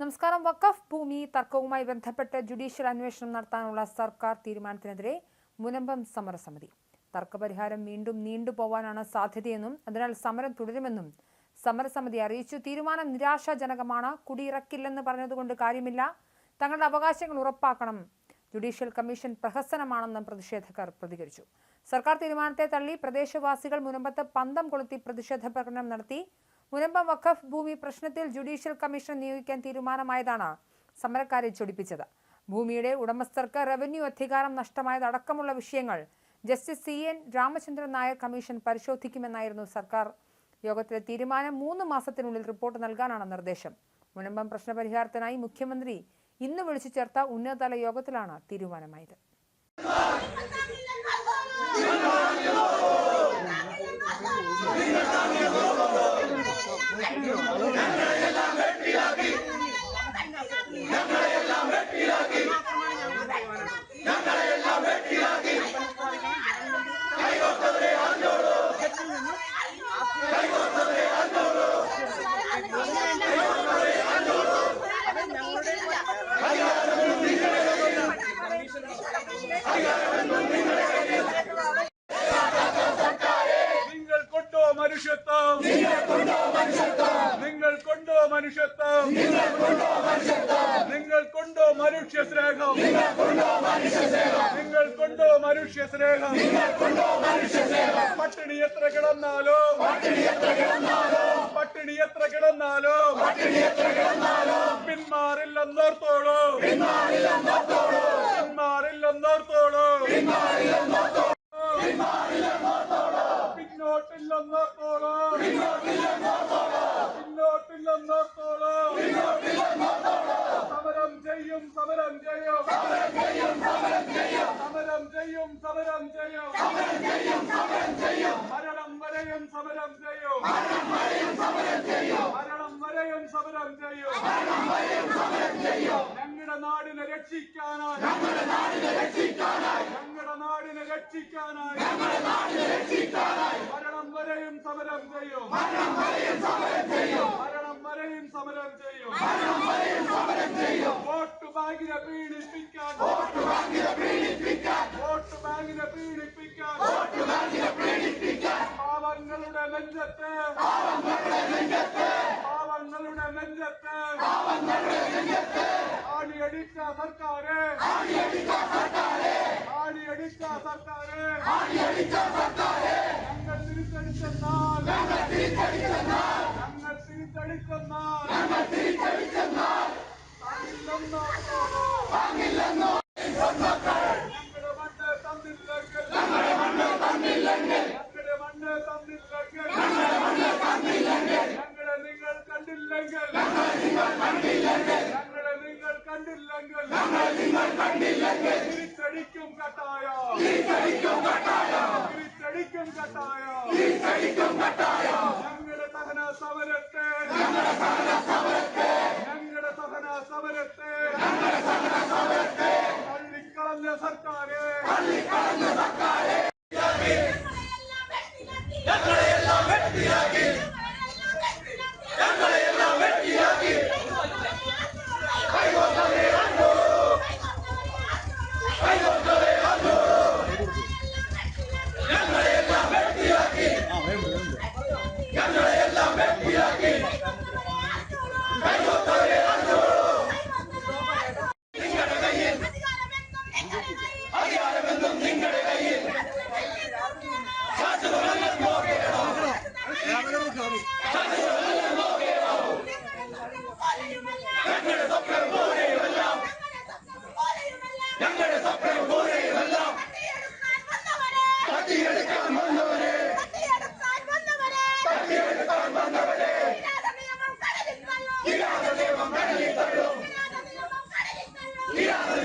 നമസ്കാരം. വഖഫ് ഭൂമി തർക്കവുമായി ബന്ധപ്പെട്ട് ജുഡീഷ്യൽ അന്വേഷണം നടത്താനുള്ള സർക്കാർ തീരുമാനത്തിനെതിരെ മുനമ്പം സമരസമിതി. തർക്കപരിഹാരം വീണ്ടും നീണ്ടുപോവാനാണ് സാധ്യതയെന്നും അതിനാൽ സമരം തുടരുമെന്നും സമരസമിതി അറിയിച്ചു. തീരുമാനം നിരാശാജനകമാണ്. കുടിയിറക്കില്ലെന്ന് പറഞ്ഞതുകൊണ്ട് കാര്യമില്ല. തങ്ങളുടെ അവകാശങ്ങൾ ഉറപ്പാക്കണം. ജുഡീഷ്യൽ കമ്മീഷൻ പ്രഹസനമാണെന്നും പ്രതിഷേധക്കാർ പ്രതികരിച്ചു. സർക്കാർ തീരുമാനത്തെ തള്ളി പ്രദേശവാസികൾ മുനമ്പത്ത് പന്തം കൊളുത്തി പ്രതിഷേധ പ്രകടനം നടത്തി. മുനമ്പം വഖഫ് ഭൂമി പ്രശ്നത്തിൽ ജുഡീഷ്യൽ കമ്മീഷൻ നിയോഗിക്കാൻ തീരുമാനമായതാണ് സമരക്കാരെ ചൊടിപ്പിച്ചത്. ഭൂമിയുടെ ഉടമസ്ഥർക്ക് റവന്യൂ അധികാരം നഷ്ടമായതടക്കമുള്ള വിഷയങ്ങൾ justice C N Ramachandran Nair commission പരിശോധിക്കുമെന്നായിരുന്നു സർക്കാർ യോഗത്തിലെ തീരുമാനം. മൂന്ന് മാസത്തിനുള്ളിൽ റിപ്പോർട്ട് നൽകാനാണ് നിർദ്ദേശം. മുനമ്പം പ്രശ്നപരിഹാരത്തിനായി മുഖ്യമന്ത്രി ഇന്ന് വിളിച്ചു ചേർത്ത ഉന്നതതല യോഗത്തിലാണ് തീരുമാനമായത്. മനുഷ്യത്വം. നിങ്ങൾ കൊണ്ടോ മനുഷ്യത്വം. നിങ്ങൾ കൊണ്ടോ മനുഷ്യ സ്നേഹം നിങ്ങൾ കൊണ്ടോ മനുഷ്യ സ്നേഹം പട്ടിണി എത്ര കിടന്നാലോ. പട്ടിണി എത്ര കിടന്നാലോ. പിന്മാറില്ലെന്നോർത്തോളൂ. പിന്മാറില്ലെന്നോർത്തോളൂ. പിന്നോട്ടില്ലെന്നോർത്തോളൂ പിന്നോട്ടില്ലെന്നോർത്തോളൂ സമരം ചെയ്യും സമരം ചെയ്യും സമരം ചെയ്യും സമരം ചെയ്യും മരണം വരെയും സമരം ചെയ്യും മരണം വരെയും സമരം ചെയ്യും ഞങ്ങളുടെ നാടിനെ രക്ഷിക്കാനായി. ഞങ്ങളുടെ നാടിനെ രക്ഷിക്കാനായി. മരണം വരെയും സമരം ചെയ്യും. മരണം വരെയും സമരം ചെയ്യും. വോട്ട് ബാങ്കിനെ പീഡിപ്പിക്കാൻ. വോട്ട് ബാങ്കിനെ പീഡിപ്പിക്കാൻ. പാവങ്ങളുടെ നെഞ്ചത്ത്. പാവങ്ങളുടെ നെഞ്ചത്ത്. ആണിയടിച്ച സർക്കാര്. ആണിയടിച്ച സർക്കാര് ഞങ്ങൾ തിരിച്ചടിച്ചെന്നാൽ ഞങ്ങൾ തിരിച്ചടിച്ചെന്നാൽ താങ്ങില്ലെന്നോ ഞങ്ങളുടെ മണ്ണ് തന്നില്ലെങ്കിൽ ഞങ്ങളുടെ മണ്ണ് തന്നില്ലെങ്കിൽ ഞങ്ങളെ നിങ്ങൾ കണ്ടില്ലെങ്കിൽ ഞങ്ങളെ നിങ്ങൾ കണ്ടില്ലെങ്കിൽ തിരിച്ചടിക്കും കട്ടായ? തിരിച്ചടിക്കും കട്ടായ? ഞങ്ങളുടെ സഹന സമരത്തെ. ഞങ്ങളുടെ സഹന സമരത്തെ. തള്ളിക്കളഞ്ഞ സർക്കാര്. ഞങ്ങളുടെ Jangan